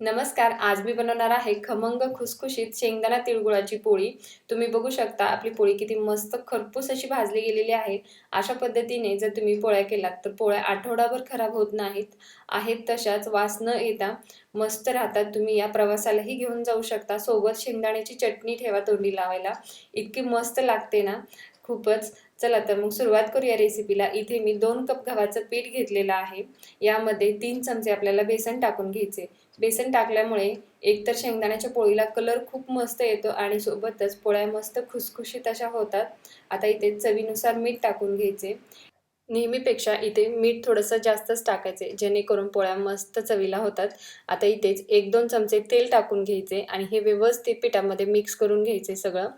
नमस्कार आज मी बनवणार आहे खमंग खुसखुशीत शेंगदाणा तिळगुळाची पोळी. तुम्ही बघू शकता आपली पोळी किती मस्त खरपूस अशी भाजली गेलेली आहे. अशा पद्धतीने जर तुम्ही पोळ्या केलात तर पोळ्या आठवडाभर खराब होत नाहीत. आहेत तशाच वास न येता मस्त राहतात. तुम्ही या प्रवासालाही घेऊन जाऊ शकता. सोबत शेंगदाण्याची चटणी ठेवा तोंडी लावायला. इतकी मस्त लागते ना. खूपच चला तर मग सुरुवात करूया रेसिपीला इथे मी दोन कप गव्हाचं पीठ घेतलेलं आहे. यामध्ये तीन चमचे आपल्याला बेसन टाकून घ्यायचे. बेसन टाकल्यामुळे एकतर शेंगदाण्याच्या पोळीला कलर खूप मस्त येतो आणि सोबतच पोळ्या मस्त खुसखुशीत अशा होतात. आता इथे चवीनुसार मीठ टाकून घ्यायचे. नेहमीपेक्षा इथे मीठ थोडंसं जास्तच टाकायचे जेणेकरून पोळ्या मस्त चवीला होतात. आता इथेच एक दोन चमचे तेल टाकून घ्यायचे आणि हे व्यवस्थित पिठामध्ये मिक्स करून घ्यायचे सगळं.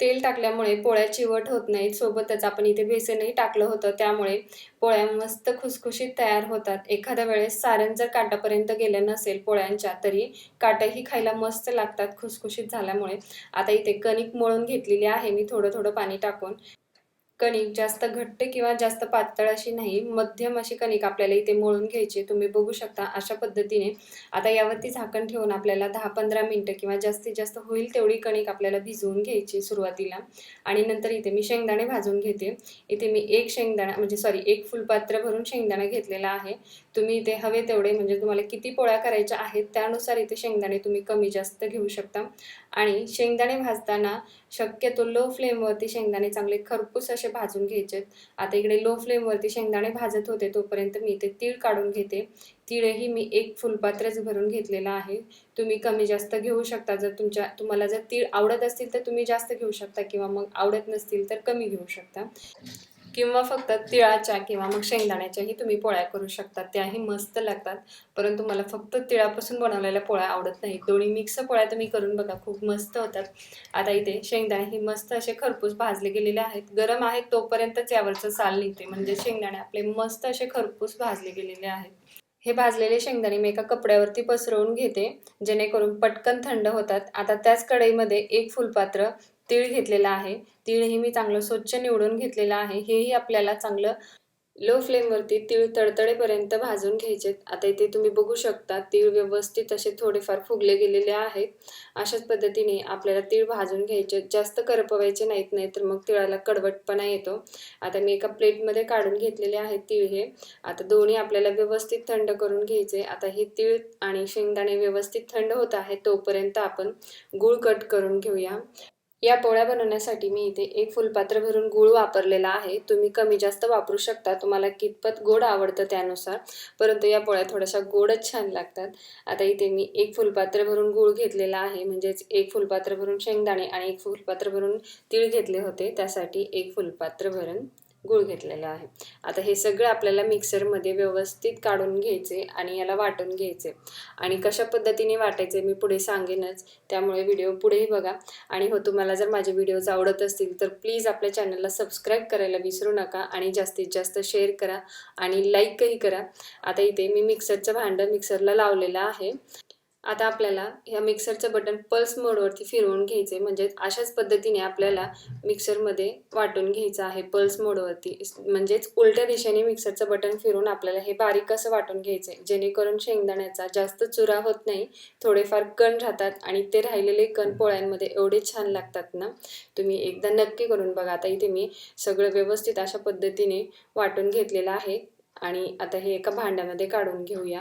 तेल टाकल्यामुळे पोळ्या चिवट होत नाहीत सोबतच आपण इथे बेसनही टाकलं होतं त्यामुळे पोळ्या मस्त खुसखुशीत तयार होतात. एखाद्या वेळेस सारण जर काटापर्यंत गेलं नसेल पोळ्यांच्या तरी काटही खायला मस्त लागतात खुसखुशीत झाल्यामुळे. आता इथे कणिक मळून घेतलेली आहे मी थोडं थोडं पाणी टाकून. कणिक जास्त घट्ट किंवा जास्त पातळ अशी नाही मध्यम अशी कणिक आपल्याला इथे मळून घ्यायची तुम्ही बघू शकता अशा पद्धतीने. आता यावरती झाकण ठेवून आपल्याला दहा पंधरा मिनटं किंवा जास्तीत जास्त होईल तेवढी कणिक आपल्याला भिजवून घ्यायची सुरुवातीला. आणि नंतर इथे मी शेंगदाणे भाजून घेते. इथे मी एक शेंगदाणा म्हणजे सॉरी एक फुलपात्र भरून शेंगदाणा घेतलेला आहे. तुम्ही इथे हवे तेवढे म्हणजे तुम्हाला किती पोळ्या करायच्या आहेत त्यानुसार इथे शेंगदाणे तुम्ही कमी जास्त घेऊ शकता. आणि शेंगदाणे भाजताना शक्यतो लो फ्लेमवरती शेंगदाणे चांगले खरपूस असे भाजून घ्यायचे आता इकडे लो फ्लेमवरती शेंगदाणे भाजत होते तोपर्यंत मी इथे तीळ काढून घेते. तिळही मी एक फुलपात्रच भरून घेतलेला आहे. तुम्ही कमी जास्त घेऊ शकता जर तुमच्या तुम्हाला जर तीळ आवडत असतील तर तुम्ही जास्त घेऊ शकता किंवा मग आवडत नसतील तर कमी घेऊ शकता. किंवा फक्त तिळाच्या किंवा मग शेंगदाण्याच्याही तुम्ही पोळ्या करू शकता. त्याही मस्त लागतात. परंतु मला फक्त तिळापासून बनवलेल्या पोळ्या आवडत नाहीत. दोन्ही मिक्स पोळ्या तुम्ही करून बघा खूप मस्त होतात. आता इथे शेंगदाणे ही मस्त असे खरपूस भाजले गेलेले आहेत. गरम आहेत तोपर्यंतच यावरचं साल निघते. म्हणजे शेंगदाणे आपले मस्त असे खरपूस भाजले गेलेले आहेत. हे भाजलेले शेंगदाणे मी एका कपड्यावरती पसरवून घेते. जेणेकरून पटकन थंड होतात. आता त्याच कढईमध्ये एक फुलपात्र तीळ घेतलेला आहे. तीळही मी चांगलं स्वच्छ निवडून घेतलेलं आहे. हेही आपल्याला चांगलं लो फ्लेमवरती तीळ तडतडेपर्यंत भाजून घ्यायचे. आता इथे तुम्ही बघू शकता तीळ व्यवस्थित असे थोडेफार फुगले गेलेले आहेत. अशाच पद्धतीने आपल्याला तीळ भाजून घ्यायचे. जास्त करपवायचे नाहीत नाही तर मग तिळाला कडवटपणा येतो. आता मी एका प्लेटमध्ये काढून घेतलेले आहेत तीळ हे. आता दोन्ही आपल्याला व्यवस्थित थंड करून घ्यायचे. आता हे तीळ आणि शेंगदाणे व्यवस्थित थंड होत आहे तोपर्यंत आपण गूळ कट करून घेऊया. या पोळ्या बनवण्यासाठी मी इथे एक फुलपात्र भरून गूळ वापरलेला आहे. तुम्ही कमी जास्त वापरू शकता. तुम्हाला कितपत गोड आवडतं त्यानुसार. परंतु या पोळ्या थोड्याशा गोडच छान लागतात. आता इथे मी एक फुलपात्र भरून गूळ घेतलेला आहे. म्हणजेच एक फुलपात्र भरून शेंगदाणे आणि एक फुलपात्र भरून तीळ घेतले होते. त्यासाठी एक फुलपात्र भरून गूळ घेतलेला आहे. आता हे सगळं आपल्याला मिक्सरमध्ये व्यवस्थित काढून घ्यायचे आणि याला वाटून घ्यायचे. आणि कशा पद्धतीने वाटायचे मी पुढे सांगेनच. त्यामुळे व्हिडिओ पुढेही बघा. आणि हो तुम्हाला जर माझे व्हिडिओज आवडत असतील तर प्लीज आपल्या चॅनलला सबस्क्राईब करायला विसरू नका आणि जास्तीत जास्त शेअर करा आणि लाईकही करा. आता इथे मी मिक्सरचं भांडं मिक्सरला लावलेलं आहे. आता आपल्याला ह्या मिक्सरचं बटन पल्स मोडवरती फिरवून घ्यायचे म्हणजे अशाच पद्धतीने आपल्याला मिक्सरमध्ये वाटून घ्यायचं आहे पल्स मोडवरती म्हणजेच उलट्या दिशेने मिक्सरचं बटन फिरून आपल्याला हे बारीक असं वाटून घ्यायचं आहे जेणेकरून शेंगदाण्याचा जास्त चुरा होत नाही थोडेफार कण राहतात आणि ते राहिलेले कण पोळ्यांमध्ये एवढे छान लागतात ना तुम्ही एकदा नक्की करून बघा. आता इथे मी सगळं व्यवस्थित अशा पद्धतीने वाटून घेतलेलं आहे. आणि आता हे एका भांड्यामध्ये काढून घेऊया.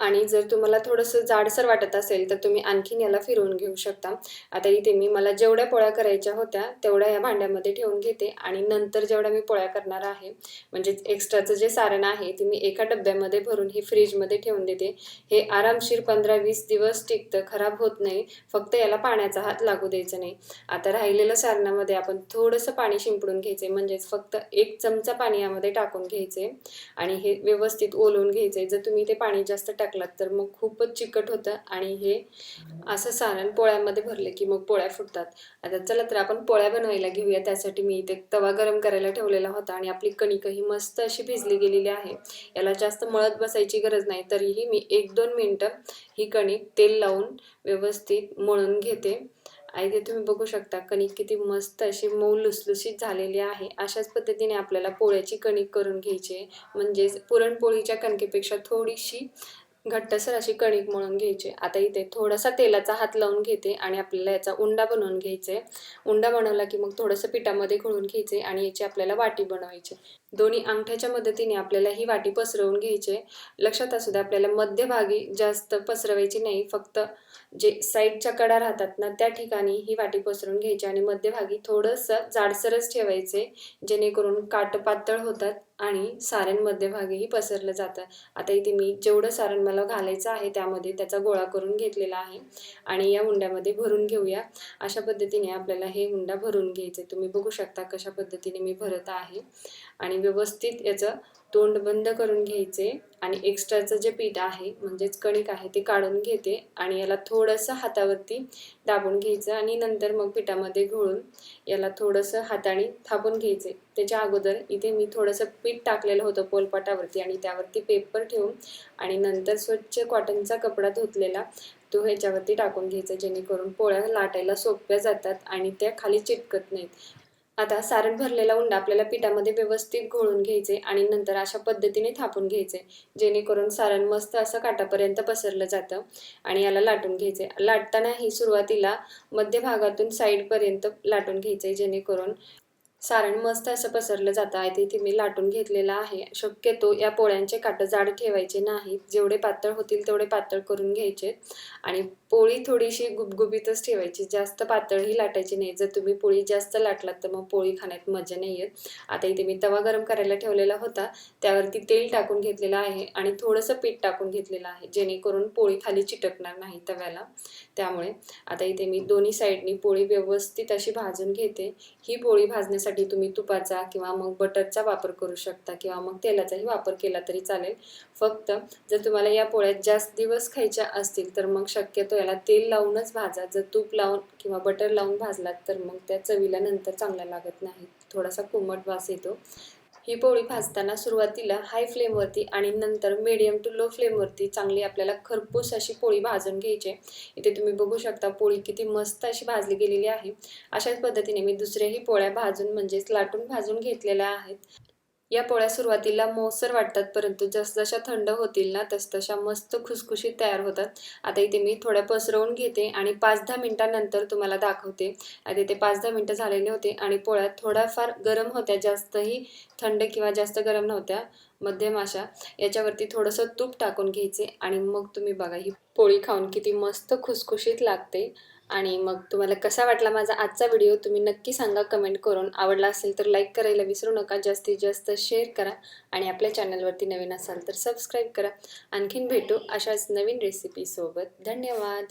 आणि जर तुम्हाला थोडंसं जाडसर वाटत असेल तर तुम्ही आणखीन याला फिरवून घेऊ शकता. आता इथे मी मला जेवढ्या पोळ्या करायच्या होत्या तेवढ्या या भांड्यामध्ये ठेवून घेते आणि नंतर जेवढ्या मी पोळ्या करणार आहे म्हणजे एक्स्ट्राचं जे सारण आहे ते मी एका डब्यामध्ये भरून हे फ्रीजमध्ये ठेवून देते. हे आरामशीर पंधरा वीस दिवस टिकतं खराब होत नाही फक्त याला पाण्याचा हात लागू द्यायचा नाही. आता राहिलेलं सारणामध्ये आपण थोडंसं पाणी शिंपडून घ्यायचे म्हणजेच फक्त एक चमचा पाणी यामध्ये टाकून घ्यायचे आणि हे व्यवस्थित ओलवून घ्यायचे. जर तुम्ही ते पाणी जास्त टाक टाकलात तर मग खूपच चिकट होतं आणि हे असं सारण पोळ्यामध्ये भरले की मग पोळ्या फुटतात. आता चला तर आपण पोळ्या बनवायला घेऊया त्यासाठी मी इथे तवा गरम करायला ठेवलेला होता आणि आपली कणिकही मस्त अशी भिजली गेलेली आहे. याला जास्त मळत बसायची गरज नाही तरीही मी एक दोन मिनटं ही कणिक तेल लावून व्यवस्थित मळून घेते. आणि ते तुम्ही बघू शकता कणिक किती मस्त अशी मऊ लुसलुसीत झालेली आहे. अशाच पद्धतीने आपल्याला पोळ्याची कणिक करून घ्यायची आहे. म्हणजेच पुरणपोळीच्या कणकेपेक्षा थोडीशी घट्टसर अशी कणिक मळून घ्यायची. आता इथे थोडासा तेलाचा हात लावून घेते आणि आपल्याला याचा उंडा बनवून घ्यायचा. आहे उंडा बनवला की मग थोडंसं पिठामध्ये घोळून घ्यायचे आणि याची आपल्याला वाटी बनवायची. दोन्ही अंगठ्याच्या मदतीने आपल्याला ही वाटी पसरवून घ्यायची आहे. लक्षात असू द्या आपल्याला मध्यभागी जास्त पसरवायची नाही. फक्त जे साईडच्या कडा राहतात ना त्या ठिकाणी ही वाटी पसरून घ्यायची आणि मध्यभागी थोडंसं जाडसरच ठेवायचे जेणेकरून काट पातळ होतात आणि सारण मध्यभागीही पसरलं जातं. आता इथे मी जेवढं सारण मला घालायचं आहे त्यामध्ये त्याचा गोळा करून घेतलेला आहे आणि या हुंड्यामध्ये भरून घेऊया. अशा पद्धतीने आपल्याला हे हुंडा भरून घ्यायचे तुम्ही बघू शकता कशा पद्धतीने मी भरत आहे. आणि व्यवस्थित याचं तोंड बंद करून घ्यायचे आणि एक्स्ट्राचं जे पीठ आहे म्हणजेच कणिक आहे ते काढून घेते आणि याला थोडंसं हातावरती दाबून घ्यायचं आणि नंतर मग पिठामध्ये घोळून याला थोडंसं हाताने थापून घ्यायचे. त्याच्या अगोदर इथे मी थोडंसं पीठ टाकलेलं होतं पोलपाटावरती आणि त्यावरती पेपर ठेवून आणि नंतर स्वच्छ कॉटनचा कपडा धुतलेला तो ह्याच्यावरती टाकून घ्यायचा जेणेकरून पोळ्या लाटायला सोप्या जातात आणि त्या खाली चिटकत नाहीत. आता सारण भरलेला उंडा आपल्याला पिठामध्ये व्यवस्थित घोळून घ्यायचे आणि नंतर अशा पद्धतीने थापून घ्यायचे जेणेकरून सारण मस्त असं काटापर्यंत पसरलं जातं आणि याला लाटून घ्यायचे. लाटतानाही सुरुवातीला मध्यभागातून साईडपर्यंत लाटून घ्यायचे जेणेकरून सारण मस्त असं पसरलं जातं. आहे तिथे इथे मी लाटून घेतलेलं आहे. शक्यतो या पोळ्यांचे काटं जाड ठेवायचे नाहीत. जेवढे पातळ होतील तेवढे पातळ करून घ्यायचे आणि पोळी थोडीशी गुबगुबीतच ठेवायची. जास्त पातळही लाटायची नाही. जर तुम्ही पोळी जास्त लाटलात तर मग पोळी खाण्यात मजा नाही येत. आता इथे मी तवा गरम करायला ठेवलेला होता. त्यावरती तेल टाकून घेतलेलं आहे आणि थोडंसं पीठ टाकून घेतलेलं आहे जेणेकरून पोळी खाली चिटकणार नाही तव्याला. त्यामुळे आता इथे मी दोन्ही साईडनी पोळी व्यवस्थित अशी भाजून घेते. ही पोळी भाजण्यासाठी तुम्ही तुपाचा किंवा मग बटरचा वापर करू शकता किंवा मग तेलाचाही वापर केला तरी चालेल. फक्त जर तुम्हाला या पोळ्यात जास्त दिवस खायच्या असतील तर मग शक्यतो याला तेल लावूनच भाजा. जर तूप लावून किंवा बटर लावून भाजलात तर मग त्या चवीला नंतर चांगला लागत नाही. थोडासा कोमट वास येतो. ही पोळी भाजताना सुरुवातीला हाय फ्लेमवरती आणि नंतर मीडियम टू लो फ्लेमवरती चांगली आपल्याला खरपूस अशी पोळी भाजून घ्यायची. इथे तुम्ही बघू शकता पोळी किती मस्त अशी भाजली गेलेली आहे. अशाच पद्धतीने मी दुसऱ्याही पोळ्या भाजून म्हणजेच लाटून भाजून घेतलेल्या आहेत. या पोळ्या सुरुवातीला मौसर वाटतात परंतु जसजशा थंड होतील ना तसतशा मस्त खुसखुशीत तयार होतात. आता इथे मी थोड्या पसरवून घेते आणि पाच दहा मिनटानंतर तुम्हाला दाखवते. आता इथे पाच दहा मिनटं झालेले होते आणि पोळ्या थोड्याफार गरम होत्या जास्तही थंड किंवा जास्त गरम नव्हत्या. मध्यम अशा. याच्यावरती थोडंसं तूप टाकून घ्यायचे आणि मग तुम्ही बघा ही पोळी खाऊन किती मस्त खुसखुशीत लागते. आणि मग तुम्हाला कसा वाटला माझा आजचा व्हिडिओ तुम्ही नक्की सांगा कमेंट करून. आवडला असेल तर लाईक करायला विसरू नका. जास्तीत जास्त शेअर करा आणि आपल्या चॅनलवरती नवीन असाल तर सबस्क्राईब करा. आणखीन भेटू अशाच नवीन रेसिपीसोबत धन्यवाद.